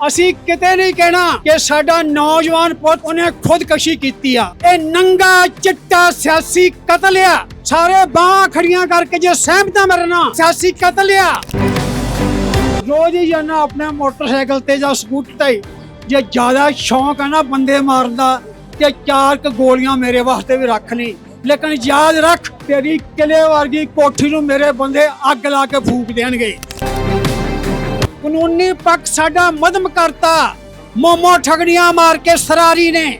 ਅਸੀਂ ਕਿਤੇ ਨਹੀਂ ਕਹਿਣਾ ਕਿ ਸਾਡਾ ਨੌਜਵਾਨ ਪੁੱਤ ਉਹਨੇ ਖੁਦਕਸ਼ੀ ਕੀਤੀ ਆ। ਇਹ ਨੰਗਾ, ਚਿੱਟਾ, ਸਿਆਸੀ ਕਤਲ ਆ। ਸਾਰੇ ਬਾਹਾਂ ਖੜੀਆਂ ਕਰਕੇ ਜੇ ਸਹਿਮਤਾ ਮਰਨਾ ਸਿਆਸੀ ਕਤਲ ਆ। ਰੋਜ਼ ਹੀ ਜਾਣਾ ਆਪਣੇ ਮੋਟਰਸਾਈਕਲ ਤੇ ਜਾਂ ਸਕੂਟਰ ਤੇ ਜੇ ਜ਼ਿਆਦਾ ਸ਼ੌਂਕ ਆ ਨਾ ਬੰਦੇ ਮਾਰਨ ਦਾ, ਤੇ ਚਾਰ ਕ ਗੋਲੀਆਂ ਮੇਰੇ ਵਾਸਤੇ ਵੀ ਰੱਖ ਲਈ। ਲੇਕਿਨ ਯਾਦ ਰੱਖ, ਤੇਰੀ ਕਿਲੇ ਵਰਗੀ ਕੋਠੀ ਨੂੰ ਮੇਰੇ ਬੰਦੇ ਅੱਗ ਲਾ ਕੇ ਫੂਕ ਦੇਣਗੇ। ਕਾਨੂੰਨੀ ਪੱਖ ਸਾਡਾ ਮਦਮ ਕਰਤਾ। ਮੋਮੋ ਠਗੜੀਆਂ ਮਾਰ ਕੇ ਸਰਾਰੀ ਨੇ।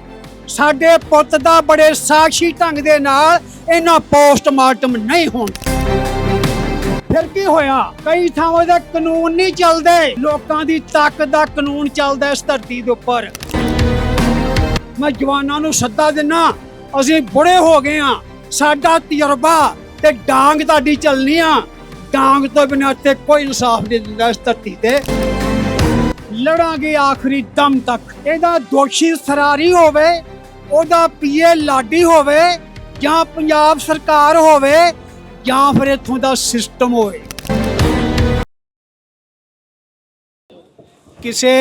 ਸਾਡੇ ਪੁੱਤ ਦਾ ਬੜੇ ਸਾਖੀ ਢੰਗ ਦੇ ਨਾਲ ਇਹਨਾਂ ਪੋਸਟਮਾਰਟਮ ਨਹੀਂ ਹੋਣ। ਫਿਰ ਕੀ ਹੋਇਆ? ਕਈ ਥਾਵਾਂ ਦੇ ਕਾਨੂੰਨ ਨਹੀਂ ਚੱਲਦੇ। ਲੋਕਾਂ ਦੀ ਤਾਕਤ ਦਾ ਕਾਨੂੰਨ ਚੱਲਦਾ ਇਸ ਧਰਤੀ ਦੇ ਉੱਪਰ। ਮੈਂ ਜਵਾਨਾਂ ਨੂੰ ਸੱਦਾ ਦਿੰਨਾ, ਅਸੀਂ ਬੁੜੇ ਹੋ ਗਏ ਆ ਸਾਡਾ ਤਜਰਬਾ ਤੇ ਡਾਂਗ ਤੁਹਾਡੀ ਚੱਲਣੀ ਆ। ਡਾਂਗ ਤੋਂ ਬਿਨਾਂ ਤੇ ਕੋਈ ਇਨਸਾਫ ਨਹੀਂ ਦਿੰਦਾ ਇਸ ਧਰਤੀ ਤੇ। ਲੜਾਂਗੇ ਆਖਰੀ ਦਮ ਤੱਕ। ਇਹਦਾ ਦੋਸ਼ੀ ਸਰਾਰੀ ਹੋਵੇ, ਉਹਦਾ ਪੀਏ ਲਾਡੀ ਹੋਵੇ, ਜਾਂ ਪੰਜਾਬ ਸਰਕਾਰ ਹੋਵੇ, ਜਾਂ ਫਿਰ ਇੱਥੋਂ ਦਾ ਸਿਸਟਮ ਹੋਵੇ। ਕਿਸੇ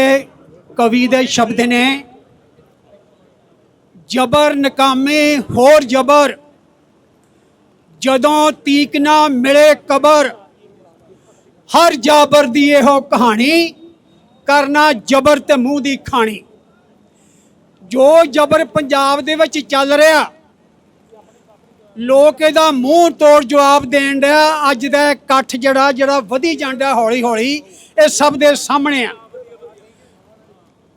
ਕਵੀ ਦੇ ਸ਼ਬਦ ਨੇ, ਜਬਰ ਨਕਾਮੇ, ਹੋਰ ਜਬਰ। ਜਦੋਂ ਤੀਕ ਨਾ ਮਿਲੇ ਕਬਰ, ਹਰ ਜਾਬਰ ਦੀ ਇਹੋ ਕਹਾਣੀ, ਕਰਨਾ ਜਬਰ ਤੇ ਮੂੰਹ ਦੀ ਖਾਣੀ। ਜੋ ਜਬਰ ਪੰਜਾਬ ਦੇ ਵਿੱਚ ਚੱਲ ਰਿਹਾ, ਲੋਕ ਇਹਦਾ ਮੂੰਹ ਤੋੜ ਜਵਾਬ ਦੇਣ ਡਿਆ। ਅੱਜ ਦਾ ਇਕੱਠ ਜਿਹੜਾ ਜਿਹੜਾ ਵਧੀ ਜਾਂਦਾ ਹੌਲੀ ਹੌਲੀ ਇਹ ਸਭ ਦੇ ਸਾਹਮਣੇ ਆ।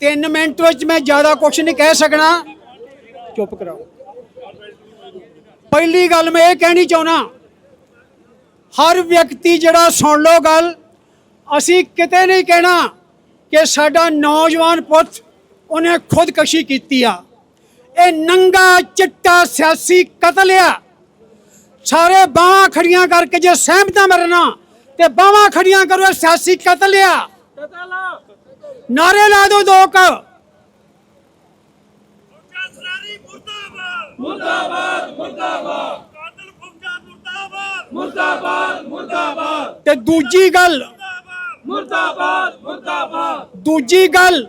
3 ਮਿੰਟ ਵਿੱਚ ਮੈਂ ਜ਼ਿਆਦਾ ਕੁਝ ਨਹੀਂ ਕਹਿ ਸਕਣਾ। ਚੁੱਪ ਕਰਾਓ। ਪਹਿਲੀ ਗੱਲ ਮੈਂ ਇਹ ਕਹਿਣੀ ਚਾਹੁੰਦਾ, ਹਰ ਵਿਅਕਤੀ ਜਿਹੜਾ ਸੁਣ ਲਓ ਗੱਲ, ਅਸੀਂ ਕਿਤੇ ਨਹੀਂ ਕਹਿਣਾ ਕਿ ਸਾਡਾ ਨੌਜਵਾਨ ਪੁੱਤ ਉਹਨੇ ਖੁਦਕਸ਼ੀ ਕੀਤੀ ਆ। ਇਹ ਨੰਗਾ ਚਿੱਟਾ ਸਿਆਸੀ ਕਤਲ ਆ। ਸਾਰੇ ਬਾਹਾਂ ਖੜੀਆਂ ਕਰਕੇ ਜੇ ਸਹਿਮਤਾਂ ਮਰਨਾ ਤੇ ਬਾਹਾਂ ਖੜੀਆਂ ਕਰੋ ਸਿਆਸੀ ਕਤਲ ਆ। ਨਾਰੇ ਲਾ ਦੋ ਦੋ ਕ ਮੁਰਦਾਬਾਦ ਮੁਰਦਾਬਾਦ ਮੁਰਦਾਬਾਦ ਕਾਤਲ ਖੁਫਜਾ ਮੁਰਦਾਬਾਦ ਮੁਰਦਾਬਾਦ। ਮੁਰਦਾਬਾਦ ਤੇ ਦੂਜੀ ਗੱਲ ਮੁਰਦਾਬਾਦ ਮੁਰਦਾਬਾਦ। ਦੂਜੀ ਗੱਲ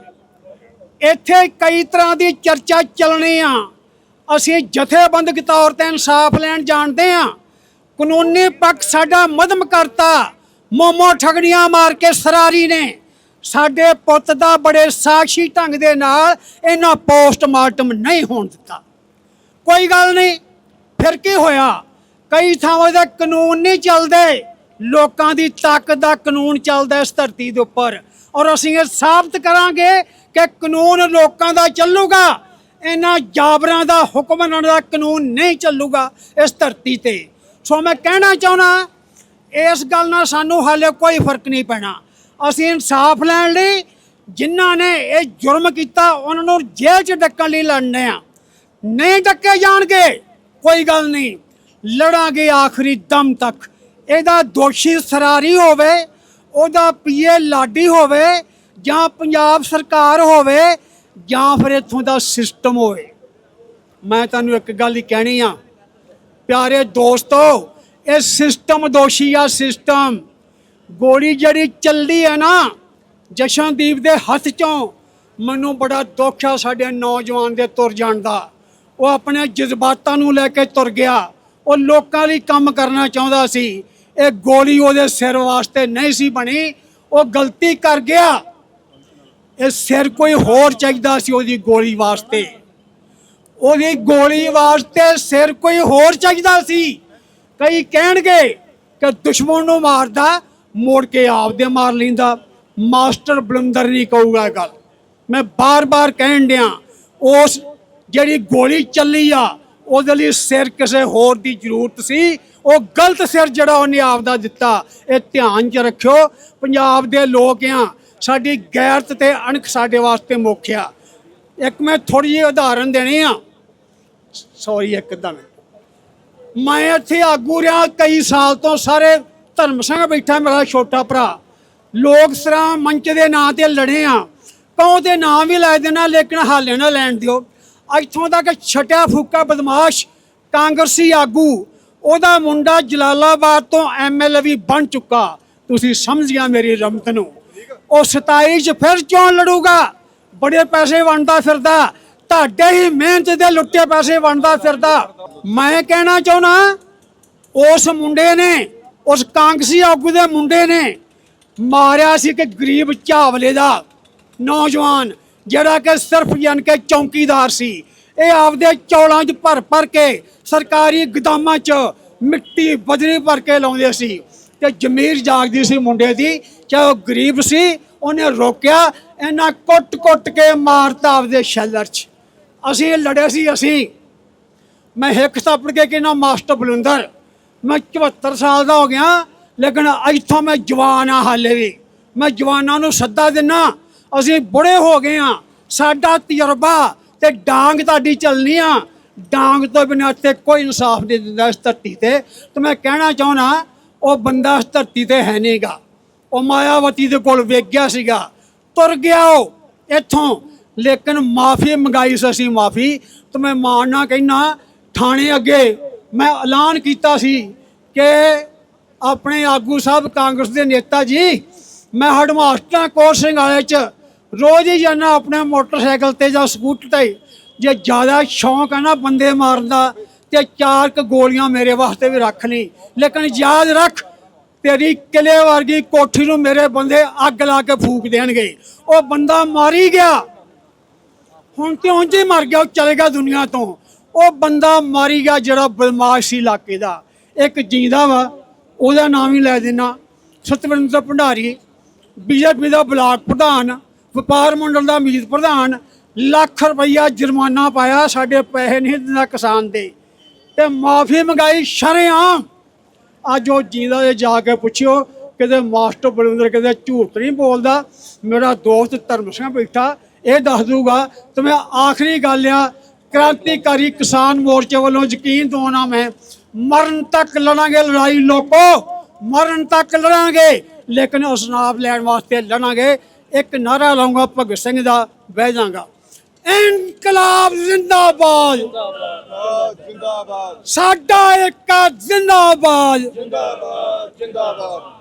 ਇੱਥੇ ਕਈ ਤਰ੍ਹਾਂ ਦੀ ਚਰਚਾ ਚੱਲਣੀ ਆ। ਅਸੀਂ ਜਥੇਬੰਦਕ ਤੌਰ ਤੇ ਇਨਸਾਫ ਲੈਣ ਜਾਣਦੇ ਆ। ਕਾਨੂੰਨੀ ਪੱਖ ਸਾਡਾ ਮਦਮ ਕਰਤਾ। ਮੋਮੋ ਠਗੜੀਆਂ ਮਾਰ ਕੇ ਸਰਾਰੀ ਨੇ। ਸਾਡੇ ਪੁੱਤ ਦਾ ਬੜੇ ਸਾਖੀ ਢੰਗ ਦੇ ਨਾਲ ਇਹਨਾਂ ਪੋਸਟਮਾਰਟਮ ਨਹੀਂ ਹੋਣ ਦਿੱਤਾ। ਕੋਈ ਗੱਲ ਨਹੀਂ ਫਿਰ ਕੀ ਹੋਇਆ? ਕਈ ਥਾਵਾਂ ਤੇ ਕਾਨੂੰਨ ਨਹੀਂ ਚੱਲਦੇ। ਲੋਕਾਂ ਦੀ ਤਾਕਤ ਦਾ ਕਾਨੂੰਨ ਚੱਲਦਾ ਇਸ ਧਰਤੀ ਦੇ ਉੱਪਰ। ਔਰ ਅਸੀਂ ਇਹ ਸਾਬਤ ਕਰਾਂਗੇ ਕਿ ਕਾਨੂੰਨ ਲੋਕਾਂ ਦਾ ਚੱਲੂਗਾ। ਇਹਨਾਂ ਜਾਬਰਾਂ ਦਾ ਹੁਕਮਰਾਨਾਂ ਦਾ ਕਾਨੂੰਨ ਨਹੀਂ ਚੱਲੂਗਾ ਇਸ ਧਰਤੀ ਤੇ। ਸੋ ਮੈਂ ਕਹਿਣਾ ਚਾਹੁੰਦਾ, ਇਸ ਗੱਲ ਨਾਲ ਸਾਨੂੰ ਹਾਲੇ ਕੋਈ ਫ਼ਰਕ ਨਹੀਂ ਪੈਣਾ। ਅਸੀਂ ਇਨਸਾਫ ਲੈਣ ਲਈ ਜਿਨ੍ਹਾਂ ਨੇ ਇਹ ਜੁਰਮ ਕੀਤਾ, ਉਹਨਾਂ ਨੂੰ ਜੇਲ੍ਹ 'ਚ ਡੱਕਣ ਲਈ ਲੜਨੇ ਆ। ਨਹੀਂ ਡੱਕੇ ਜਾਣਗੇ, ਕੋਈ ਗੱਲ ਨਹੀਂ। ਲੜਾਂਗੇ ਆਖਰੀ ਦਮ ਤੱਕ। ਇਹਦਾ ਦੋਸ਼ੀ ਸਰਾਰੀ ਹੋਵੇ, ਉਹਦਾ ਪੀਏ ਲਾਡੀ ਹੋਵੇ, ਜਾਂ ਪੰਜਾਬ ਸਰਕਾਰ ਹੋਵੇ, ਜਾਂ ਫਿਰ ਇੱਥੋਂ ਦਾ ਸਿਸਟਮ ਹੋਵੇ। ਮੈਂ ਤੁਹਾਨੂੰ ਇੱਕ ਗੱਲ ਹੀ ਕਹਿਣੀ ਆ। ਪਿਆਰੇ ਦੋਸਤੋ, ਇਹ ਸਿਸਟਮ ਦੋਸ਼ੀ ਆ ਸਿਸਟਮ ਗੋਲੀ ਜਿਹੜੀ ਚੱਲਦੀ ਹੈ ਨਾ, ਜਸ਼ਨਦੀਪ ਦੇ ਹੱਥ ਚੋਂ, ਮੈਨੂੰ ਬੜਾ ਦੁੱਖ ਆ ਸਾਡੇ ਨੌਜਵਾਨ ਦੇ ਤੁਰ ਜਾਣ ਦਾ। ਉਹ ਆਪਣੇ ਜਜ਼ਬਾਤਾਂ ਨੂੰ ਲੈ ਕੇ ਤੁਰ ਗਿਆ। ਉਹ ਲੋਕਾਂ ਲਈ ਕੰਮ ਕਰਨਾ ਚਾਹੁੰਦਾ ਸੀ। ਇਹ ਗੋਲੀ ਉਹਦੇ ਸਿਰ ਵਾਸਤੇ ਨਹੀਂ ਸੀ ਬਣੀ। ਉਹ ਗਲਤੀ ਕਰ ਗਿਆ। ਇਹ ਸਿਰ ਕੋਈ ਹੋਰ ਚਾਹੀਦਾ ਸੀ ਉਹਦੀ ਗੋਲੀ ਵਾਸਤੇ। ਉਹਦੀ ਗੋਲੀ ਵਾਸਤੇ ਸਿਰ ਕੋਈ ਹੋਰ ਚਾਹੀਦਾ ਸੀ। ਕਈ ਕਹਿਣਗੇ ਕਿ ਦੁਸ਼ਮਣ ਨੂੰ ਮਾਰਦਾ, ਮੋੜ ਕੇ ਆਪਦੇ ਮਾਰ ਲੈਂਦਾ। ਮਾਸਟਰ ਬਲੰਦਰ ਨਹੀਂ ਕਹੂਗਾ ਗੱਲ। ਮੈਂ ਬਾਰ-ਬਾਰ ਕਹਿਣ ਡਿਆ, ਉਸ ਜਿਹੜੀ ਗੋਲੀ ਚੱਲੀ ਆ ਉਹਦੇ ਲਈ ਸਿਰ ਕਿਸੇ ਹੋਰ ਦੀ ਜ਼ਰੂਰਤ ਸੀ। ਉਹ ਗਲਤ ਸਿਰ ਜਿਹੜਾ ਉਹਨੇ ਆਪਦਾ ਦਿੱਤਾ। ਇਹ ਧਿਆਨ 'ਚ ਰੱਖਿਓ, ਪੰਜਾਬ ਦੇ ਲੋਕ ਆ, ਸਾਡੀ ਗੈਰਤ ਤੇ ਅਣਖ ਸਾਡੇ ਵਾਸਤੇ ਮੁੱਖ ਆ। ਇੱਕ ਮੈਂ ਥੋੜੀ ਜਿਹੀ ਉਦਾਹਰਨ ਦੇਣੀ ਆ। ਸੌਰੀ ਇੱਕਦਮ। ਮੈਂ ਇੱਥੇ ਆਗੂ ਰਿਹਾ ਕਈ ਸਾਲ ਤੋਂ, ਸਾਰੇ ਧਰਮ ਸਿੰਘ ਬੈਠਾ ਮੇਰਾ ਛੋਟਾ ਭਰਾ। ਲੋਕ ਸਰਾਂ ਮੰਚ ਦੇ ਨਾਂ ਤੇ ਲੜੇ ਆ। ਕਹੋ ਤੇ ਨਾਂ ਵੀ ਲੈ ਦੇਣਾ, ਲੇਕਿਨ ਹਾਲੇ ਨਾ ਲੈਣ ਦਿਓ। ਇੱਥੋਂ ਤੱਕ ਛਟਿਆ ਫੂਕਾ ਬਦਮਾਸ਼ ਕਾਂਗਰਸੀ ਆਗੂ, ਉਹਦਾ ਮੁੰਡਾ ਜਲਾਲਾਬਾਦ ਤੋਂ ਐਮਐਲਏ ਵੀ ਬਣ ਚੁੱਕਾ। ਤੁਸੀਂ ਸਮਝ ਗਿਆ ਮੇਰੀ ਰਮਤ ਨੂੰ। ਉਹ 27 ਚ ਫਿਰ ਚੋਣ ਲੜੂਗਾ? ਬੜੇ ਪੈਸੇ ਵੰਡਦਾ ਫਿਰਦਾ, ਤੁਹਾਡੇ ਹੀ ਮਿਹਨਤ ਦੇ ਲੁੱਟੇ ਪੈਸੇ ਵੰਡਦਾ ਫਿਰਦਾ। ਮੈਂ ਕਹਿਣਾ ਚਾਹੁੰਦਾ, ਉਸ ਮੁੰਡੇ ਨੇ, ਉਸ ਕਾਂਗਸੀ ਆਗੂ ਦੇ ਮੁੰਡੇ ਨੇ ਮਾਰਿਆ ਸੀ ਕਿ ਗਰੀਬ ਝਾਵਲੇ ਦਾ। ਨੌਜਵਾਨ ਜਿਹੜਾ ਕਿ ਸਿਰਫ ਯਾਨੀ ਕਿ ਚੌਂਕੀਦਾਰ ਸੀ, ਇਹ ਆਪਦੇ ਚੌਲਾਂ 'ਚ ਭਰ ਭਰ ਕੇ ਸਰਕਾਰੀ ਗਦਾਮਾਂ 'ਚ ਮਿੱਟੀ ਬਜਰੀ ਭਰ ਕੇ ਲਾਉਂਦੇ ਸੀ ਤੇ ਜ਼ਮੀਰ ਜਾਗਦੀ ਸੀ ਮੁੰਡੇ ਦੀ, ਚਾਹੇ ਉਹ ਗਰੀਬ ਸੀ, ਉਹਨੇ ਰੋਕਿਆ, ਇਹਨਾਂ ਕੁੱਟ-ਕੁੱਟ ਕੇ ਮਾਰਤਾ ਆਪਦੇ ਸ਼ੈਲਰ 'ਚ। ਅਸੀਂ ਲੜੇ ਸੀ, ਅਸੀਂ, ਮੈਂ ਹਿੱਕ ਥੱਪੜ ਕੇ ਕਿਨਾ ਮਾਸਟਰ ਬਲੁੰਦਰ ਮੈਂ 74 ਸਾਲ ਦਾ ਹੋ ਗਿਆ, ਲੇਕਿਨ ਇੱਥੋਂ ਮੈਂ ਜਵਾਨ ਆ ਹਾਲੇ ਵੀ। ਮੈਂ ਜਵਾਨਾਂ ਨੂੰ ਸੱਦਾ ਦਿੰਨਾ ਅਸੀਂ ਬੁੜੇ ਹੋ ਗਏ ਆ ਸਾਡਾ ਤਜਰਬਾ ਤੇ ਡਾਂਗ ਤੁਹਾਡੀ ਚੱਲਣੀ ਆ। ਡਾਂਗ ਤੋਂ ਬਿਨਾਂ ਇੱਥੇ ਕੋਈ ਇਨਸਾਫ ਨਹੀਂ ਦਿੰਦਾ ਇਸ ਧਰਤੀ ਤੇ। ਤੇ ਮੈਂ ਕਹਿਣਾ ਚਾਹੁੰਦਾ, ਉਹ ਬੰਦਾ ਇਸ ਧਰਤੀ ਤੇ ਹੈ ਨਹੀਂਗਾ ਉਹ ਮਾਇਆਵਤੀ ਦੇ ਕੋਲ ਵੇਖ ਗਿਆ ਸੀਗਾ। ਤੁਰ ਗਿਆ ਉਹ ਇੱਥੋਂ। ਲੇਕਿਨ ਮਾਫੀ ਮੰਗਾਈ ਸੀ ਅਸੀਂ ਮਾਫੀ। ਤੇ ਮੈਂ ਮਾਣਨਾ ਕਹਿਣਾ ਥਾਣੇ ਅੱਗੇ ਮੈਂ ਐਲਾਨ ਕੀਤਾ ਸੀ ਕਿ ਆਪਣੇ ਆਗੂ ਸਾਹਿਬ ਕਾਂਗਰਸ ਦੇ ਨੇਤਾ ਜੀ, ਮੈਂ ਹਡਮਾਸਟਰ ਕੋਰ ਸਿੰਘ ਵਾਲੇ ਚ। ਰੋਜ਼ ਹੀ ਜਾਣਾ ਆਪਣੇ ਮੋਟਰਸਾਈਕਲ ਤੇ ਜਾਂ ਸਕੂਟਰ ਤੇ। ਜੇ ਜ਼ਿਆਦਾ ਸ਼ੌਂਕ ਹੈ ਨਾ ਬੰਦੇ ਮਾਰਨ ਦਾ, ਤੇ ਚਾਰ ਕ ਗੋਲੀਆਂ ਮੇਰੇ ਵਾਸਤੇ ਵੀ ਰੱਖ ਲਈ। ਲੇਕਿਨ ਯਾਦ ਰੱਖ, ਤੇਰੀ ਕਿਲੇ ਵਰਗੀ ਕੋਠੀ ਨੂੰ ਮੇਰੇ ਬੰਦੇ ਅੱਗ ਲਾ ਕੇ ਫੂਕ ਦੇਣਗੇ। ਉਹ ਬੰਦਾ ਮਾਰੀ ਗਿਆ। ਹੁਣ ਤੇ ਉਂਝ ਹੀ ਮਰ ਗਿਆ, ਉਹ ਚਲੇ ਗਿਆ ਦੁਨੀਆ ਤੋਂ। ਉਹ ਬੰਦਾ ਮਾਰੀ ਗਿਆ ਜਿਹੜਾ ਬਦਮਾਸ਼ ਸੀ ਇਲਾਕੇ ਦਾ। ਇੱਕ ਜੀਂਦਾ ਵਾ, ਉਹਦਾ ਨਾਮ ਹੀ ਲੈ ਦੇਣਾ ਸਤਵਿੰਦਰ ਭੰਡਾਰੀ, ਬੀਜੇਪੀ ਦਾ ਬਲਾਕ ਪ੍ਰਧਾਨ। ਵਪਾਰ ਮੰਡਲ ਦਾ ਮੀਤ ਪ੍ਰਧਾਨ ਲੱਖ ਰੁਪਈਆ ਜੁਰਮਾਨਾ ਪਾਇਆ ਸਾਡੇ ਪੈਸੇ ਨਹੀਂ ਦਿੰਦਾ ਕਿਸਾਨ ਦੇ। ਤੇ ਮਾਫੀ ਮੰਗਾਈ ਸ਼ਰੇਆਮ। ਅੱਜ ਉਹ ਜੀਂਦਾ ਦੇ ਜਾ ਕੇ ਪੁੱਛਿਓ, ਕਿਤੇ ਮਾਸਟਰ ਬਲਵਿੰਦਰ ਕਿਤੇ ਝੂਠ ਨਹੀਂ ਬੋਲਦਾ। ਮੇਰਾ ਦੋਸਤ ਧਰਮ ਸਿੰਘ ਬੈਠਾ, ਇਹ ਦੱਸ ਦੂਗਾ ਤੇ ਮੈਂ ਆਖਰੀ ਗੱਲ ਆ, ਕ੍ਰਾਂਤੀਕਾਰੀ ਕਿਸਾਨ ਮੋਰਚੇ ਵੱਲੋਂ ਯਕੀਨ ਦਵਾਉਣਾ ਮੈਂ। ਮਰਨ ਤੱਕ ਲੜਾਂਗੇ ਲੜਾਈ ਲੋਕੋ, ਮਰਨ ਤੱਕ ਲੜਾਂਗੇ, ਲੇਕਿਨ ਉਸ ਨਾਮ ਲੈਣ ਵਾਸਤੇ ਲੜਾਂਗੇ। ਇੱਕ ਨਾਰਾ ਲਾਉਂਗਾ ਭਗਤ ਸਿੰਘ ਦਾ ਬਹਿ ਜਾਗਾ ਇਨਕਲਾਬ ਜ਼ਿੰਦਾਬਾਦ। ਜਿੰਦਾਬਾਦ। ਸਾਡਾ ਇੱਕ ਜ਼ਿੰਦਾਬਾਦ। ਜਿੰਦਾਬਾਦ ਜਿੰਦਾਬਾਦ।